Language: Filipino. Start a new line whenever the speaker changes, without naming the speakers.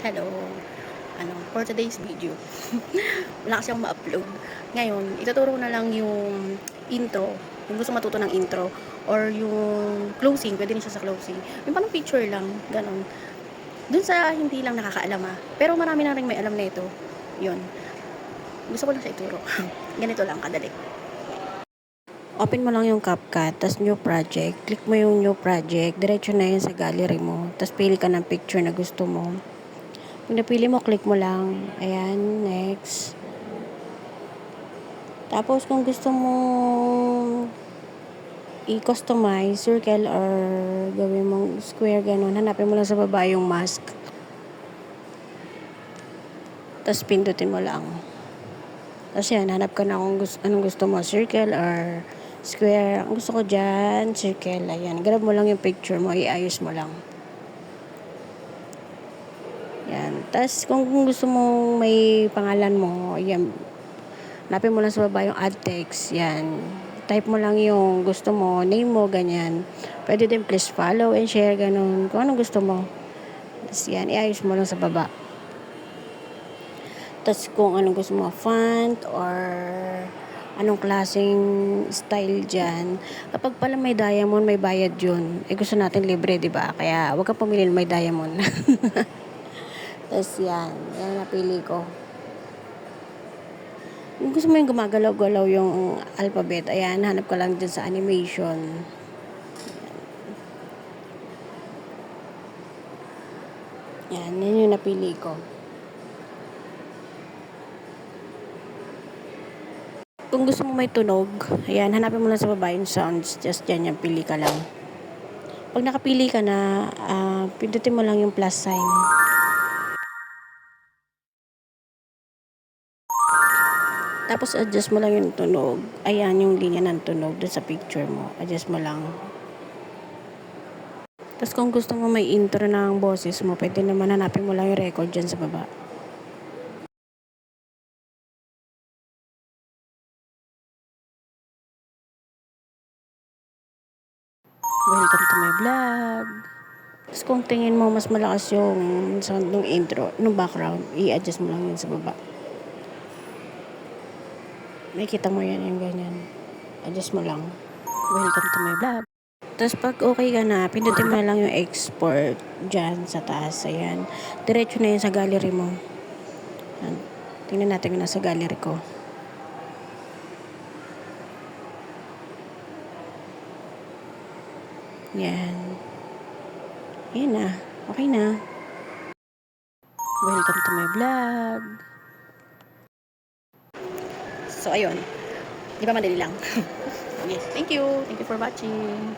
Hello. Ano, for today's video, wala kasi akong ma-upload. Ngayon, ituturo na lang yung intro. Yung gusto matuto ng intro. Or yung closing, pwede rin siya sa closing. Yung parang picture lang, ganon. Dun sa hindi lang nakakaalam ah. Pero marami na rin may alam na ito. Yun. Gusto ko lang siya ituro. Ganito lang, kadali. Open mo lang yung CapCut, tapos new project. Click mo yung new project. Diretso na yun sa gallery mo. Tapos pili ka ng picture na gusto mo. Pag napili mo, click mo lang. Ayan, next. Tapos kung gusto mo i-customize, circle or gawin mong square, ganun. Hanapin mo lang sa baba yung mask. Tapos pindutin mo lang. Tapos yan, hanap ka na kung gusto, anong gusto mo, circle or square. Ang gusto ko dyan, circle. Ayan, grab mo lang yung picture mo, iayos mo lang. Yan. Tapos kung, kung gusto mo may pangalan mo, yan. Hanapin mo lang sa baba yung add text. Yan. Type mo lang yung gusto mo, name mo, ganyan. Pwede din please follow and share, ganun. Kung anong gusto mo. Tapos yan, iayos mo lang sa baba. Tapos kung anong gusto mo, font or anong klaseng style dyan. Kapag pala may diamond, may bayad yun. Eh gusto natin libre, di ba? Kaya huwag kang pumili may diamond. Tapos yan, yan napili ko. Kung gusto mo yung gumagalaw-galaw yung alphabet, ayan, hanap ka lang dyan sa animation. Yan, yan yung napili ko. Kung gusto mo may tunog, ayan, hanapin mo lang sa baba yung sounds. Just dyan, yan, pili ka lang. Pag nakapili ka na, ah, pindutin mo lang yung plus sign. Tapos adjust mo lang yung tunog. Ayan yung linya ng tunog dun sa picture mo. Adjust mo lang. Tapos kung gusto mo may intro ng boses mo, pwede naman hanapin mo lang yung record dyan sa baba. Welcome to my vlog. Tapos kung tingin mo mas malakas yung sound ng intro, ng background, i-adjust mo lang yun sa baba. Makikita mo yan yung ganyan. Adjust mo lang. Welcome to my vlog. Tapos pag okay ka na, pindutin mo lang yung export dyan sa taas. Ayan. Diretso na yun sa gallery mo. Ayan. Tingnan natin kung nasa gallery ko. Yan. Yan na. Okay na. Welcome to my vlog. So, ayun. Di ba madali lang? yes. Thank you. Thank you for watching.